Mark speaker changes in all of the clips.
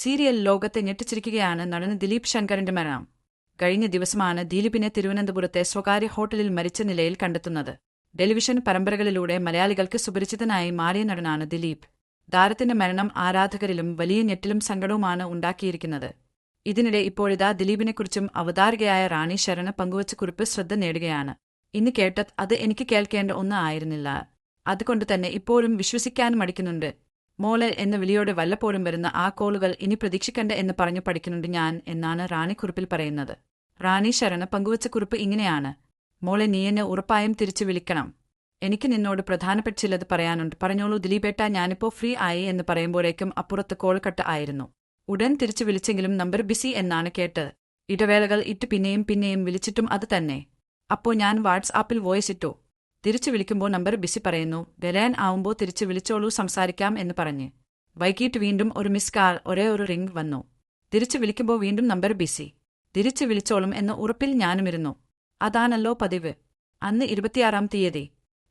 Speaker 1: Serial ലോകത്തെ ഞെട്ടിച്ചിരിക്കുകയാണ് നടൻ ദിലീപ് ശങ്കറിന്റെ മരണം. കഴിഞ്ഞ ദിവസമാണ് ദിലീപിനെ തിരുവനന്തപുരത്തെ സ്വകാര്യ ഹോട്ടലിൽ മരിച്ച നിലയിൽ കണ്ടെത്തുന്നത്. ടെലിവിഷൻ പരമ്പരകളിലൂടെ മലയാളികൾക്ക് സുപരിചിതനായി മാറിയ നടനാണ് ദിലീപ്. താരത്തിന്റെ മരണം ആരാധകരിലും വലിയ ഞെട്ടിലും സങ്കടവുമാണ് ഉണ്ടാക്കിയിരിക്കുന്നത്. ഇതിനിടെ ഇപ്പോഴിതാ ദിലീപിനെക്കുറിച്ചും അവതാരകയായ റാണി ശരണ പങ്കുവച്ച കുറിപ്പ് ശ്രദ്ധ നേടുകയാണ്. ഇന്ന് കേട്ടത് അത് എനിക്ക് കേൾക്കേണ്ട ഒന്ന് ആയിരുന്നില്ല. അതുകൊണ്ട് തന്നെ ഇപ്പോഴും വിശ്വസിക്കാൻ മടിക്കുന്നുണ്ട്. മോളെ എന്ന വിളിയോടെ വല്ലപ്പോഴും വരുന്ന ആ കോളുകൾ ഇനി പ്രതീക്ഷിക്കണ്ട എന്ന് പറഞ്ഞു പഠിക്കുന്നുണ്ട് ഞാൻ എന്നാണ് റാണി കുറിപ്പിൽ പറയുന്നത്. റാണി ശരണ പങ്കുവച്ച കുറിപ്പ് ഇങ്ങനെയാണ്. മോളെ നീ എന്നെ ഉറപ്പായും തിരിച്ചു വിളിക്കണം. എനിക്ക് നിന്നോട് പ്രധാനപ്പെട്ട ചിലത് പറയാനുണ്ട്. പറഞ്ഞോളൂ ദിലീപേട്ട ഞാനിപ്പോ ഫ്രീ ആയി എന്ന് പറയുമ്പോഴേക്കും അപ്പുറത്ത് കോൾ കട്ട് ആയിരുന്നു. ഉടൻ തിരിച്ചു വിളിച്ചെങ്കിലും നമ്പർ ബിസി എന്നാണ് കേട്ടത് ഇടവേളകൾ ഇട്ട് പിന്നെയും പിന്നെയും വിളിച്ചിട്ടും അത് തന്നെ. അപ്പോ ഞാൻ വാട്സ്ആപ്പിൽ വോയിസ് ഇട്ടു. തിരിച്ചു വിളിക്കുമ്പോൾ നമ്പർ ബിസി പറയുന്നു. വരാൻ ആവുമ്പോൾ തിരിച്ചു വിളിച്ചോളൂ സംസാരിക്കാം എന്ന് പറഞ്ഞ്. വൈകിട്ട് വീണ്ടും ഒരു മിസ് കാൾ ഒരേ ഒരു റിംഗ് വന്നു. തിരിച്ചു വിളിക്കുമ്പോൾ വീണ്ടും നമ്പർ ബിസി. തിരിച്ചു വിളിച്ചോളും എന്ന ഉറപ്പിൽ ഞാനുമിരുന്നു. അതാണല്ലോ പതിവ്. അന്ന് ഇരുപത്തിയാറാം തീയതി.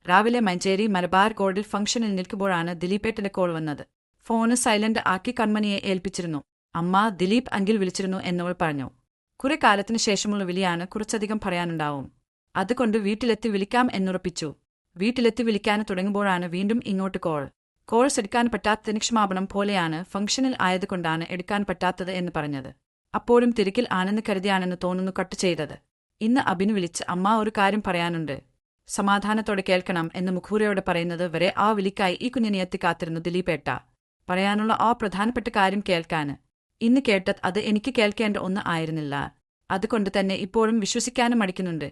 Speaker 1: രാവിലെ മഞ്ചേരി മലബാർ ഗോൾഡിൽ ഫംഗ്ഷനിൽ നിൽക്കുമ്പോഴാണ് ദിലീപേട്ടന്റെ കോൾ വന്നത്. ഫോണ് സൈലന്റ് ആക്കി കൺമണിയെ ഏൽപ്പിച്ചിരുന്നു. അമ്മ ദിലീപ് അങ്കിൽ വിളിച്ചിരുന്നു എന്നവൾ പറഞ്ഞു. കുറെ കാലത്തിനു ശേഷമുള്ള വിളിയാണ് കുറച്ചധികം പറയാനുണ്ടാവും. അതുകൊണ്ട് വീട്ടിലെത്തി വിളിക്കാം എന്നുറപ്പിച്ചു. വീട്ടിലെത്തി വിളിക്കാൻ തുടങ്ങുമ്പോഴാണ് വീണ്ടും ഇങ്ങോട്ട് കോൾ. കോൾസ് എടുക്കാൻ പറ്റാത്തതിന് ക്ഷമാപണം പോലെയാണ് ഫംഗ്ഷനിൽ ആയതുകൊണ്ടാണ് എടുക്കാൻ പറ്റാത്തത് എന്ന് പറഞ്ഞത്. അപ്പോഴും തിരക്കിൽ ആണെന്ന് കരുതിയാണെന്ന് തോന്നുന്നു കട്ട് ചെയ്തത്. ഇന്ന് അബിന് വിളിച്ച് അമ്മ ഒരു കാര്യം പറയാനുണ്ട്. സമാധാനത്തോടെ കേൾക്കണം എന്ന് മുഖൂരയോട് പറയുന്നത് വരെ ആ വിളിക്കായി ഈ കുഞ്ഞിനെ എത്തിക്കാത്തിരുന്നു ദിലീപേട്ട. പറയാനുള്ള ആ പ്രധാനപ്പെട്ട കാര്യം കേൾക്കാന്. ഇന്ന് കേട്ടത് അത് എനിക്ക് കേൾക്കേണ്ട ഒന്ന് ആയിരുന്നില്ല. അതുകൊണ്ട് തന്നെ ഇപ്പോഴും വിശ്വസിക്കാനും മടിക്കുന്നുണ്ട്.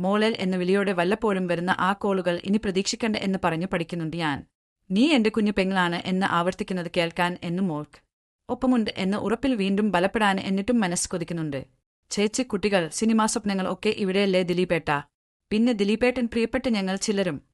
Speaker 1: മോളൽ എന്ന വിളിയോടെ വല്ലപ്പോഴും വരുന്ന ആ കോളുകൾ ഇനി പ്രതീക്ഷിക്കണ്ട എന്ന് പറഞ്ഞു പഠിക്കുന്നുണ്ട് ഞാൻ. നീ എന്റെ കുഞ്ഞു പെങ്ങളാണ് എന്ന് ആവർത്തിക്കുന്നത് കേൾക്കാൻ എന്നും മോൾക്ക്. ഒപ്പമുണ്ട് എന്ന് ഉറപ്പിൽ വീണ്ടും ബലപ്പെടാൻ എന്നിട്ടും മനസ്സ് കൊതിക്കുന്നുണ്ട്. ചേച്ചി കുട്ടികൾ സിനിമാ സ്വപ്നങ്ങൾ ഒക്കെ ഇവിടെയല്ലേ ദിലീപേട്ട. പിന്നെ ദിലീപേട്ടൻ പ്രിയപ്പെട്ട ഞങ്ങൾ ചിലരും.